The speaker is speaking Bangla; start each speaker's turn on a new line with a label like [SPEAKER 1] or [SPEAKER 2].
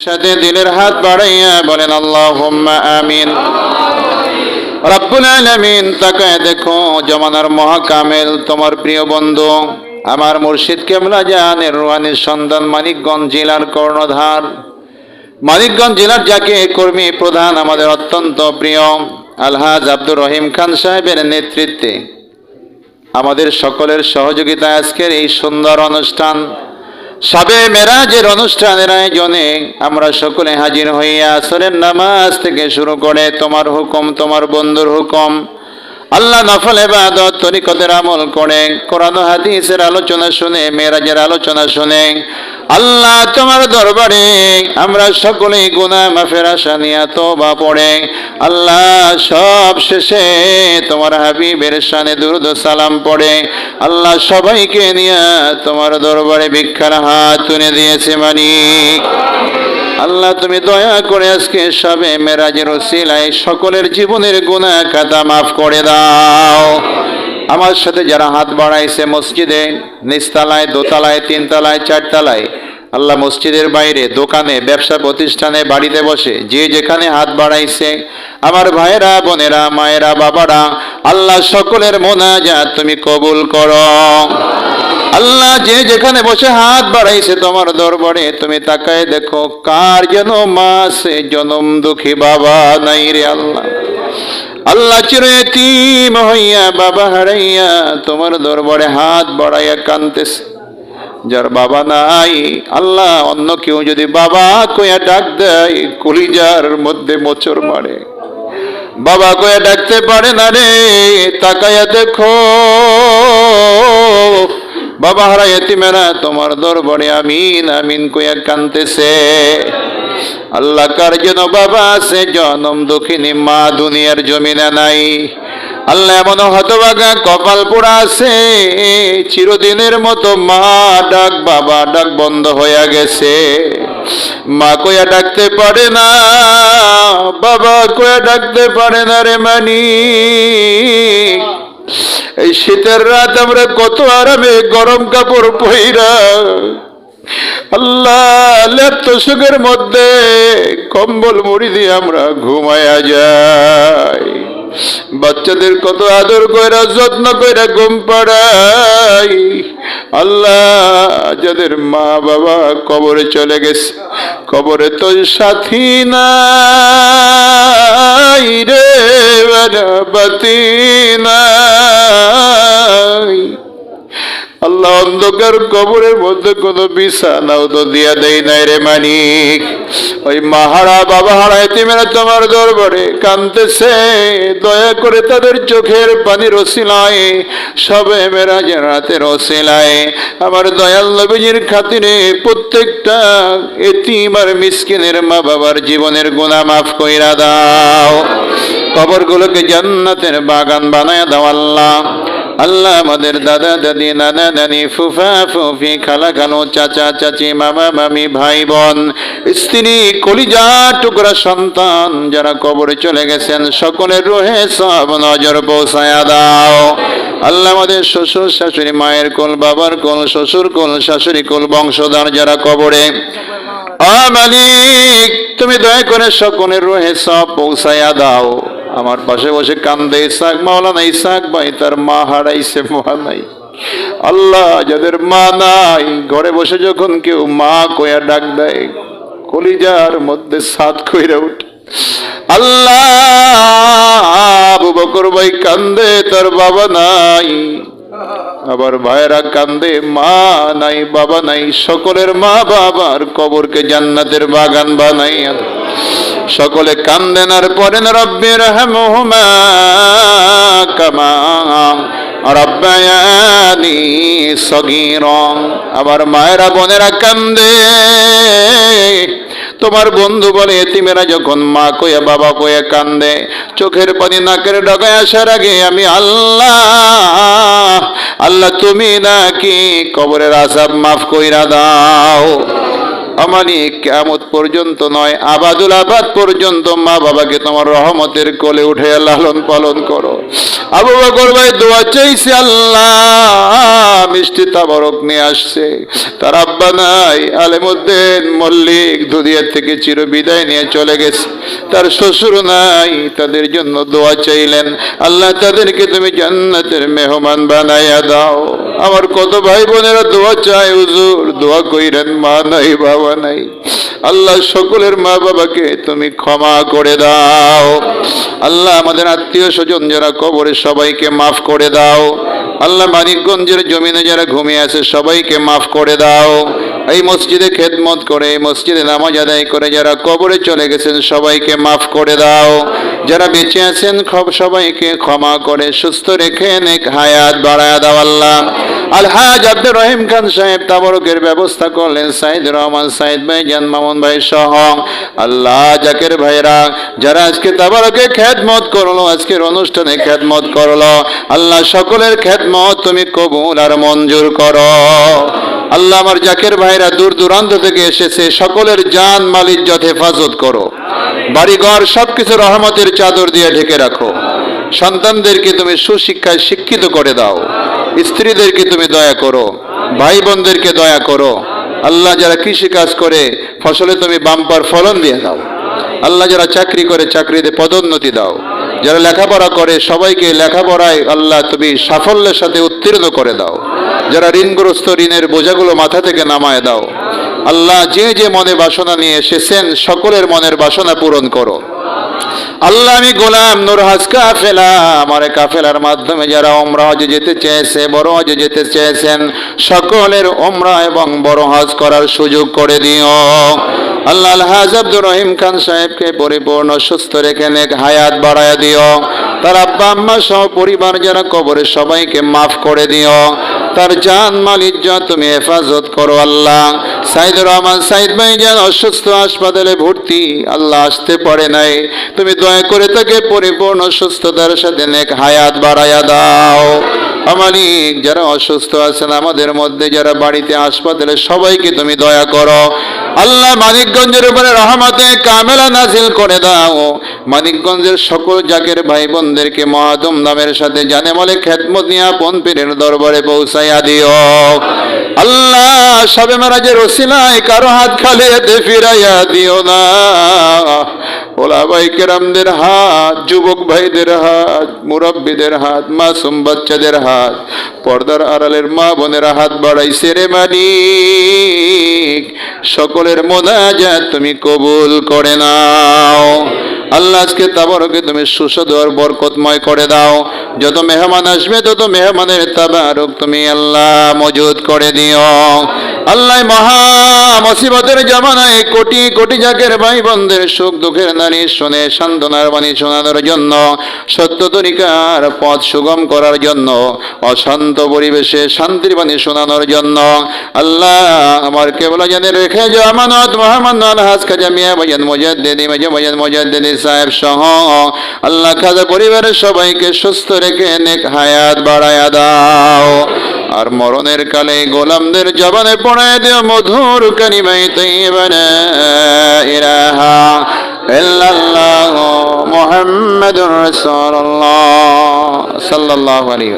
[SPEAKER 1] সাথে দিলের হাত বাড়াইয়া বলেন আল্লাহ আমিন। রব্বুল আলামিন, তাকায় দেখো, জমানার মহাকামেল, তোমার প্রিয় বন্ধু, আমার মুর্শিদ কেমলা জাহানের রুহানির সন্তান মানিকগঞ্জ জেলার কর্ণধার। মানিকগঞ্জ জেলার যাকে কর্মী প্রধান, আমাদের অত্যন্ত প্রিয় আলহাজ আব্দুর রহিম খান সাহেবের নেতৃত্বে। আমাদের সকলের সহযোগিতায় আজকের এই সুন্দর অনুষ্ঠান সবে মেরাজের অনুষ্ঠানের আয়োজনে আমরা সকলে হাজির হইয়া আসরের নামাজ থেকে শুরু করে তোমার হুকুম, তোমার বন্ধুর হুকুম আল্লাহ নফল এবাদত তরিকতের আমল করে। কোরআন হাদিসের আলোচনা শুনে মেরাজের আলোচনা শুনে, আল্লাহ তোমার দরবারে আমরা সকলেই গুনা মাফের আশা নিয়ে বা পড়ে। আল্লাহ সব শেষে তোমার হাবিবের শানে দুরুদ সালাম পড়ে। আল্লাহ সবাইকে নিয়ে তোমার দরবারে ভিক্ষার হাত তুলে দিয়েছে মানিক আল্লাহ, তুমি দয়া করে আজকে সবে মেরাজের ওসিলায় সকলের জীবনের গুণা খাতা মাফ করে দাও। আমার সাথে যারা হাত বাড়াইছে মসজিদে, নিচতলায়, দোতলায়, তিনতলায়, চারতলায়, আল্লাহ মসজিদের বাইরে, দোকানে, ব্যবসা প্রতিষ্ঠানে, বাড়িতে বসে, যে যেখানে হাত বাড়াইছে, আমার ভাইয়েরা, বোনেরা, মায়েরা, বাবারা, আল্লাহ সকলের মোনাজাত তুমি কবুল করো। আল্লাহ যে যেখানে বসে হাত বাড়াইছে তোমার দরবারে, তুমি তাকায় দেখো, কার যেন মাসে জনম দুঃখী বাবা নাই রে আল্লাহ। আল্লাহ চিরতিম হইয়া বাবা হারাইয়া তোমার দরবারে হাত বাড়াইয়া কানতেছে যার বাবা নাই, আল্লাহ অন্য কেউ যদি বাবা কইয়া ডাক দেয়, কলিজার মধ্যে মোচর মারে। বাবা কইয়া ডাকতে পারে না রে, তাকায়া দেখো বাবা হারা এতিমেরা তোমার দরবারে আমিন আমিন কইয়া কানতেছে। আল্লাহ কার যেন বাবা আছে, জনম দক্ষিণী মা দুনিয়ার জমিনে নাই। আল্লাহ এমন হতবাগা কপাল পোড়া আছে, চিরদিনের মতো মা ডাক, বাবা ডাক বন্ধ হইয়া গেছে। মা কইয়া ডাকতে পারে না, বাবা কইয়া ডাকতে পারে না রে মানি। এই শীতের রাত আমরা কত আরামে গরম কাপড় পইরা আল্লাহ লেপ্ত সুখের মধ্যে কম্বল মুড়ি দিয়ে আমরা ঘুমায়া যাই। বাচ্চাদের কত আদর কইরা যত্ন করে ঘুম পাড়াই। আল্লাহ, যাদের মা বাবা কবরে চলে গেছে, কবরে তো সাথী নাই রে বাতি নাই। আল্লাহ অন্ধকার কবরের মধ্যে কোনো বিছানাও তো দিয়া দেয় নাই রে মানিক। ওই মাহারা বাবা হারা এতিমেরা তোমার দরবারে কানতেছে দয়া করে তাদের চোখের পানি রসিলায় সবে মেরা রাতের রসিলায় আমার দয়াল নবীজির খাতিরে প্রত্যেকটা এতিম আর মিসকিনের মা বাবার জীবনের গুণা মাফ কইরা দাও। কবরগুলোকে জান্নাতের বাগান বানায় দাও আল্লাহ। আল্লাহ আমাদের দাদা, দাদি, নানা, নানি, ফুফা, ফুফি খালা খালো চাচা, চাচি, মামা, মামি, ভাই, বোন, স্ত্রী, কলিজা, টুকরা সন্তান যারা কবরে চলে গেছেন, সকলের রোহে সব নজর পৌঁছায়া দাও। আল্লাহ আমাদের শ্বশুর, শাশুড়ি, মায়ের কোল, বাবার কোল, শ্বশুর কোল, শাশুড়ি কোল, বংশধর যারা কবরে। আ মালিক, তুমি দয়া করে সকলের রোহে সব পৌঁছায়া দাও। আমার পাশে বসে কান্দে ইসাক মাওলানা ইসাক ভাই, তার মা হারাইছে, মা নাই। আল্লাহ যাদের মা নাই, ঘরে বসে যখন কেউ মা কয়া ডাক দেয়, কলিজার মধ্যে সাত কইরা উঠে আল্লাহ বকর ভাই কান্দে, তার বাবা নাই। আবার ভাইরা কান্দে, মা নাই, বাবা নাই, সকলের মা বাবার কবরকে জান্নাতের বাগান বানাই সকলে কান্দেন আর পড়েন রব্বির হামহুমা কামা রব্বায়ানি সগীরং আবার মায়েরা, বোনেরা কান্দে। তোমার বন্ধু বলে এতিমেরা যখন মা কয়ে, বাবা কয়ে কান্দে। চোখের পানি নাকের ডগায় আসার আগে আমি আল্লাহ আল্লাহ তুমি নাকি কবরের আসাব মাফ কইরা দাও। আমানি কেমত পর্যন্ত নয়, আবাদুল আবাদ পর্যন্ত মা বাবাকে তোমার রহমতের কোলে উঠে লালন পালন করো। আবু বকর ভাই দোয়া চাইছে, আল্লাহ, মিষ্টি তাবরক নিয়ে আসছে। তার আব্বা নাই, আলেমুদ্দিন মল্লিক দুদিয়ার থেকে চির বিদায় নিয়ে চলে গেছে। তার শ্বশুর নাই, তাদের জন্য দোয়া চাইলেন, আল্লাহ, তাদেরকে তুমি জান্নাতের মেহমান বানাইয়া দাও। আমার কত ভাই বোনেরা দোয়া চায়, হুজুর, দোয়া কইরেন, মা নাই, বাবা নাই। আল্লাহ সকলের মা বাবাকে তুমি ক্ষমা করে দাও। আল্লাহ আমাদের আত্মীয় স্বজন যারা কবরে, সবাইকে মাফ করে দাও। আল্লাহ মানিকগঞ্জের জমিনে যারা ঘুমিয়ে আছে, সবাইকে মাফ করে দাও। এই মসজিদে খেদমত করে, এই মসজিদে নামাজ আদায় করে যারা কবরে চলে গেছেন, সবাইকে মাফ করে দাও। যারা বেঁচে আছেন, সব সবাইকে ক্ষমা করে, সুস্থ রেখে নেক হায়াত বাড়ায় দাও আল্লাহ। আলহাজ আব্দুর রহিম খান সাহেব তাবরকের ব্যবস্থা করলেন, সাইদ রহমান, সাইদ ভাই, জান মামুন ভাই সহ আল্লাহ জাকের ভাইরা। যারা আজকে তাবারকে খেদমত করল, আজকের অনুষ্ঠানে খেদমত করল, আল্লাহ সকলের খেদমত তুমি কবুল আর মঞ্জুর করো। আল্লাহ আমার জাকের ভাইরা দূর দূরান্ত থেকে এসেছে সকলের জান মালিক যত হেফাজত করো। বাড়িঘর সবকিছু রহমতের চাদর দিয়ে ঢেকে রাখো। সন্তানদেরকে তুমি সুশিক্ষায় শিক্ষিত করে দাও। স্ত্রীদেরকে তুমি দয়া করো। ভাই বোনদেরকে দয়া করো। আল্লাহ যারা কৃষি কাজ করে ফসলে তুমি বাম্পার ফলন দিয়ে দাও। আল্লাহ যারা চাকরি করে চাকরিতে পদোন্নতি দাও। যারা লেখাপড়া করে সবাইকে লেখাপড়ায় আল্লাহ তুমি সাফল্যের সাথে উত্তীর্ণ করে দাও। যারা ঋণগ্রস্ত ঋণের বোঝাগুলো মাথা থেকে নামায় দাও। আল্লাহ যে যে মনে বাসনা নিয়ে এসেছেন, সকলের মনের বাসনা পূরণ করো। আল্লাহ আমি গোলাম নুরহাজ কাফেলা। আমার কাফেলার মাধ্যমে যারা ওমরা হজে যেতে চেয়েছে, বড় হজে যেতে চেয়েছেন, সকলের ওমরা এবং বড় হজ করার সুযোগ করে দিও। আল্লাহ আলহাজ আব্দুর রহিম খান সাহেবকে পরিপূর্ণ, সুস্থ রেখে নেক হায়াত বাড়ায় দিও। তার আব্বা, আম্মা সহ পরিবার যারা কবরে সবাইকে মাফ করে দিও। তার জান, মাল, ইজ্জত তুমি হেফাজত করো আল্লাহ। সাইদুর রহমান, সাইদ ভাই যেন অসুস্থ, হাসপাতালে ভর্তি, আল্লাহ আসতে পারে নাই। তুমি দয়া করে তাকে পরিপূর্ণ, সুস্থতার সাথে নেক হায়াত বাড়াইয়া দাও। আমালিক যারা অসুস্থ আছেন, আমাদের মধ্যে যারা বাড়িতে হাসপাতালে সবাইকে তুমি দয়া করো। আল্লাহ মানিকগঞ্জের উপরে রহমতে কামেলা নাজিল করে দাও। মানিকগঞ্জের সকল জাকের ভাই বোনদেরকে মহাদম নামের সাথে জানে বলে খেদমত নিয়ে আপন পীরের দরবারে পৌঁছাইয়া দিও। আল্লাহ সবে মারাজের ওসিলায় কারও হাত খালি এতে ফিরাইয়া দিও না। ওলা ভাই কেরামদের হাত, যুবক ভাইদের হাত, মুরব্বীদের হাত, মাসুম বাচ্চাদের হাত, পর্দার আড়ালের মা বোনের হাত বাড়াইছে রে মালিক। সকলের মোনাজাত তুমি কবুল করে নাও। আল্লাহ আজকে তাবারকে তুমি সুস্বাদু আর বরকতময় করে দাও। যত মেহমান আসবে, তত মেহমানের তাবারক তুমি আল্লাহ মজুদ করে দিও। আল্লাহ মহা মুসিবতের জামানায় কোটি কোটি জাকের ভাই বোনদের সুখ দুঃখের নারী শুনে সান্ত্বনার বাণী শোনানোর জন্য, সত্য তরিকার পথ সুগম করার জন্য, অশান্ত পরিবেশে শান্তির বাণী শোনানোর জন্য। আল্লাহ আমার কেবল জানে রেখে যে আমানত মোহাম্মদ আলহাজ খাজা মিয়া ভাইয়ান মোজাদ্দেদি মেজো ভাইয়ান মোজাদ্দেদি সাহেব সহ। আল্লাহ খাজা পরিবারের সবাইকে সুস্থ রেখে নেক হায়াত বাড়ায়া দাও। আর মরণের কালে গোলামদের জবানে পড়ে দিও মধুর কানিমাই তৈবানা ইরাহা ইল্লাল্লাহ মুহাম্মাদুর রাসূলুল্লাহ সাল্লাল্লাহু আলাইহি